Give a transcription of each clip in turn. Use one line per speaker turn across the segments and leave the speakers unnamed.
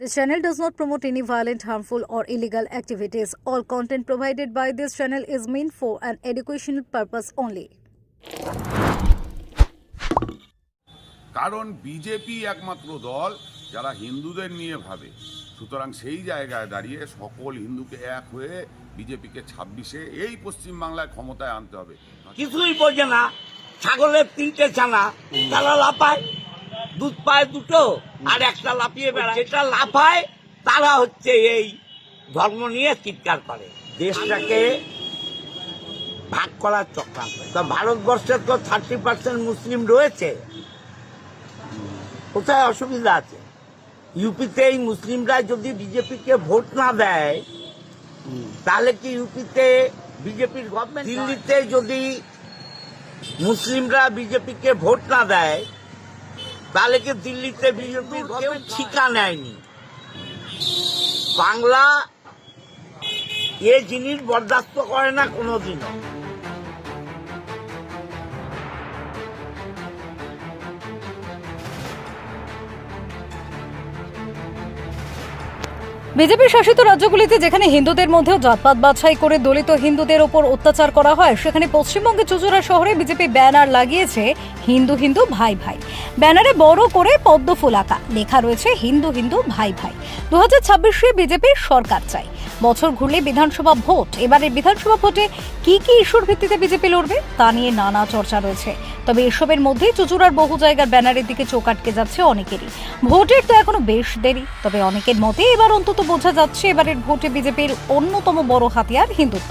This channel does not promote any violent, harmful, or illegal activities. All content provided by this channel is meant for an educational purpose only.
কারণ BJP একমাত্র দল যারা হিন্দুদের নিয়ে ভাবে সুতরাং সেই জায়গায় দাঁড়িয়ে সকল হিন্দুকে এক হয়ে বিজেপিকে ছাব্বিশে এই পশ্চিমবাংলায় ক্ষমতায় আনতে হবে
কিছুই বোঝে না ছাগলের তিনটে ছানা তারা লাফায় দুধ পায় দুটো আর একটা লাফিয়ে বেড়ায়। যেটা লাফায় তারা হচ্ছে এই ধর্ম নিয়ে চিৎকার করে। দেশটাকে ভাগ করার চক্রান্ত। তা ভারতবর্ষে তো থার্টি পার্সেন্ট মুসলিম রয়েছে। কোথায় অসুবিধা আছে? ইউপিতে এই মুসলিমরা যদি বিজেপিকে ভোট না দেয় তাহলে কি ইউপিতে বিজেপির গভর্নমেন্ট দিল্লিতে যদি মুসলিমরা বিজেপিকে ভোট না দেয় তাহলে কি দিল্লিতে বিজেপির কেউ ঠিকা নেয়নি। বাংলা এ জিনিস বরদাস্ত করে না কোনোদিনও।
বিজেপি শাসিত রাজ্যগুলিতে যেখানে হিন্দুদের মধ্যেও জাতপাত বাছাই করে দলিত হিন্দুদের ওপর অত্যাচার করা হয়, সেখানে পশ্চিমবঙ্গে চুচুড়া শহরে বিজেপি ব্যানার লাগিয়েছে হিন্দু হিন্দু ভাই ভাই। ব্যানারে বড় করে পদ্ম ফুল আঁকা, লেখা রয়েছে হিন্দু হিন্দু ভাই ভাই। দু হাজার ছাব্বিশে বিজেপির সরকার চাই বছর ঘুরলে বিধানসভা ভোট। এবারে বিধানসভা ভোটে কি কি ইস্যুর ভিত্তিতে বিজেপি লড়বে তা নিয়ে নানা চর্চা রয়েছে। তবে এসবের মধ্যেই চুচুড়ার বহু জায়গার ব্যানারের দিকে চোখ আটকে যাচ্ছে অনেকেরই। ভোটের তো এখনও বেশ দেরি, তবে অনেকের মতে এবার অন্তত বোঝা যাচ্ছে এবারের ভোটে বিজেপির অন্যতম বড় হাতিয়ার হিন্দুত্ব।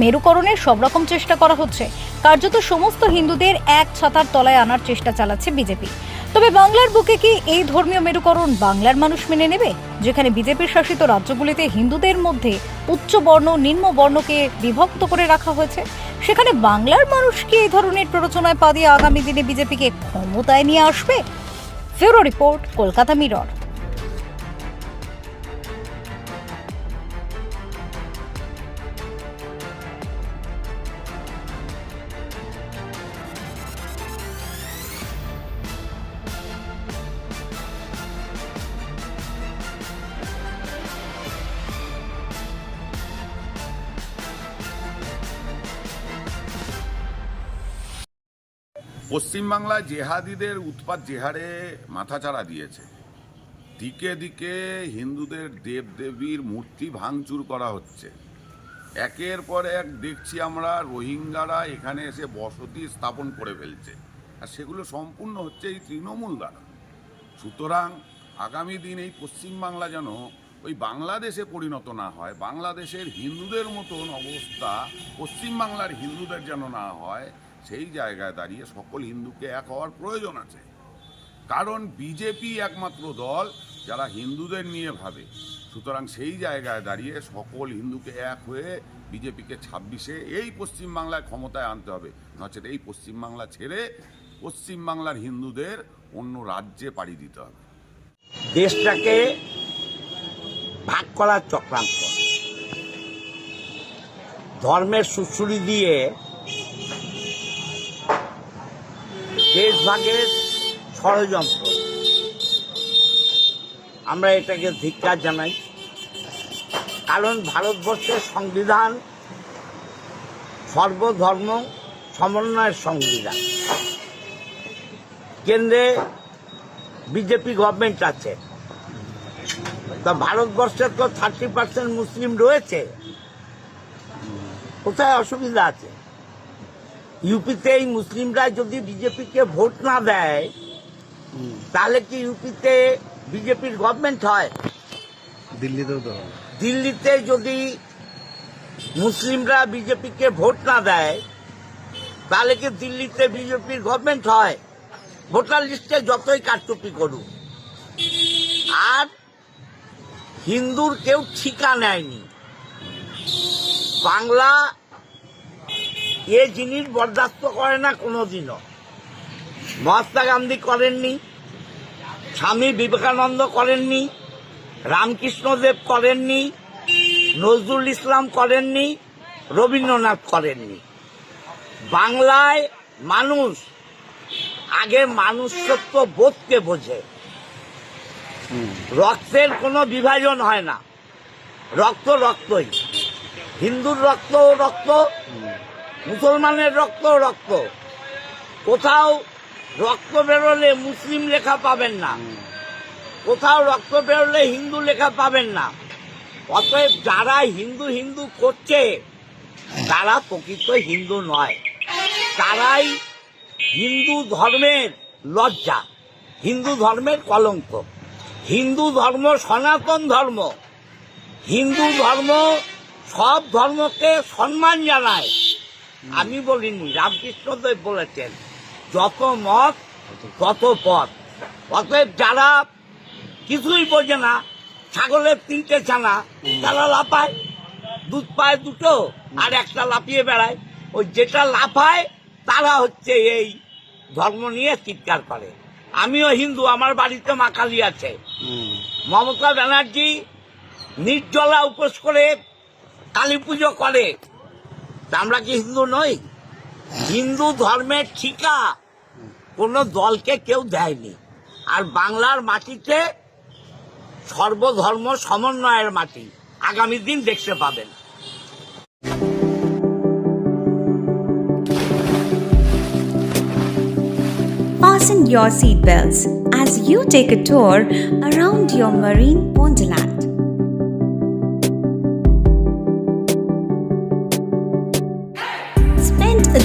মেরুকরণের সব রকম চেষ্টা করা হচ্ছে। কার্যত সমস্ত হিন্দুদের এক ছাতার তলায় আনার চেষ্টা চালাচ্ছে বিজেপি। তবে বাংলার বুকে কি এই ধর্মীয় মেরুকরণ বাংলার মানুষ মেনে নেবে? যেখানে বিজেপির শাসিত রাজ্যগুলিতে হিন্দুদের মধ্যে উচ্চ বর্ণ, নিম্ন বর্ণকে বিভক্ত করে রাখা হয়েছে। সেখানে বাংলার মানুষকে এই ধরনের প্ররোচনায় পা দিয়ে আগামী দিনে বিজেপিকে ক্ষমতায় নিয়ে আসবে? ফেরো রিপোর্ট, কলকাতা মিরর।
পশ্চিমবাংলায় জেহাদিদের উৎপাত জেহারে মাথাচাড়া দিয়েছে। দিকে দিকে হিন্দুদের দেব দেবীর মূর্তি ভাঙচুর করা হচ্ছে। একের পর এক দেখছি আমরা রোহিঙ্গারা এখানে এসে বসতি স্থাপন করে ফেলছে। আর সেগুলো সম্পূর্ণ হচ্ছে এই তৃণমূল দ্বারা। সুতরাং আগামী দিন এই পশ্চিমবাংলা যেন ওই বাংলাদেশে পরিণত না হয়, বাংলাদেশের হিন্দুদের মতন অবস্থা পশ্চিমবাংলার হিন্দুদের যেন না হয় সেই জায়গায় দাঁড়িয়ে সকল হিন্দুকে এক হওয়ার প্রয়োজন আছে। কারণ বিজেপি একমাত্র দল যারা হিন্দুদের নিয়ে ভাবে। সুতরাং সেই জায়গায় দাঁড়িয়ে সকল হিন্দুকে এক হয়ে বিজেপিকে ছাব্বিশে এই পশ্চিমবাংলায় ক্ষমতায় আনতে হবে। নচেত এই পশ্চিমবাংলা ছেড়ে পশ্চিমবাংলার হিন্দুদের অন্য রাজ্যে পাড়ি দিতে হবে।
দেশটাকে ভাগ করার চক্রান্ত। ধর্মের সুশ্রুরি দিয়ে দেশ ভাগের ষড়যন্ত্র। আমরা এটাকে ধিক্কার জানাই। কারণ ভারতবর্ষের সংবিধান সর্বধর্ম সমন্বয়ের সংবিধান। কেন্দ্রে বিজেপি গভর্নমেন্ট আছে। তা ভারতবর্ষে তো থার্টি পার্সেন্ট মুসলিম রয়েছে। কোথায় অসুবিধা আছে? ইউপিতে এই মুসলিমরা যদি বিজেপিকে ভোট না দেয় তাহলে কি ইউপিতে বিজেপির গভর্নমেন্ট হয়?
দিল্লিতেও তো
দিল্লিতে যদি মুসলিমরা বিজেপিকে ভোট না দেয় তাহলে কি দিল্লিতে বিজেপির গভর্নমেন্ট হয়? ভোটার লিস্টে যতই কারচুপি করুক। আর হিন্দুর কেউ ঠিকা নেয়নি। বাংলা এ জিনিস বরদাস্ত করে না কোনোদিনও। মহাত্মা গান্ধী করেননি, স্বামী বিবেকানন্দ করেননি রামকৃষ্ণদেব করেননি, নজরুল ইসলাম করেননি, রবীন্দ্রনাথ করেননি। বাংলায় মানুষ, আগে মানুষত্ব বোধকে বোঝে। রক্তের কোনো বিভাজন হয় না। রক্ত রক্তই। হিন্দুর রক্ত রক্ত। মুসলমানের রক্ত রক্ত। কোথাও রক্ত বেরোলে মুসলিম লেখা পাবেন না। কোথাও রক্ত বেরোলে হিন্দু লেখা পাবেন না। অতএব যারা হিন্দু হিন্দু করছে, তারা প্রকৃত হিন্দু নয়। তারাই হিন্দু ধর্মের লজ্জা। হিন্দু ধর্মের কলঙ্ক। হিন্দু ধর্ম সনাতন ধর্ম। হিন্দু ধর্ম সব ধর্মকে সম্মান জানায়। আমি বলিনি রামকৃষ্ণদেব বলেছেন যত মত তত পথ। অতএব যারা কিছুই বোঝে না ছাগলের তিনটে ছানা তারা লাফায় দুধ পায় দুটো আর একটা লাফিয়ে বেড়ায়। ওই যেটা লাফায় তারা হচ্ছে এই ধর্ম নিয়ে চিৎকার করে। আমিও হিন্দু আমার বাড়িতে মা কালী আছে। মমতা ব্যানার্জি নির্জলা উপোস করে কালী পুজো করে। আমরা কি হিন্দু নই? হিন্দু ধর্মের ঠিকা কোনো দলকে কেউ দেয়নি। আর বাংলার মাটিতে সর্বধর্ম সমন্বয়ের মাটি আগামী দিন দেখতে পাবেন।
Fasten your seatbelts as you take a tour around your marine wonderland.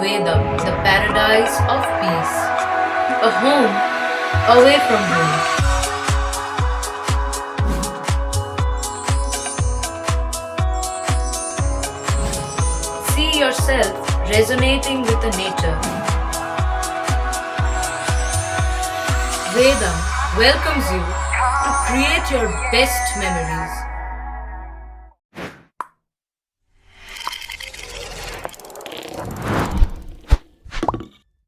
Vedam, the paradise of peace. A home away from home. See yourself resonating with the nature. Vedam welcomes you to create your best memories.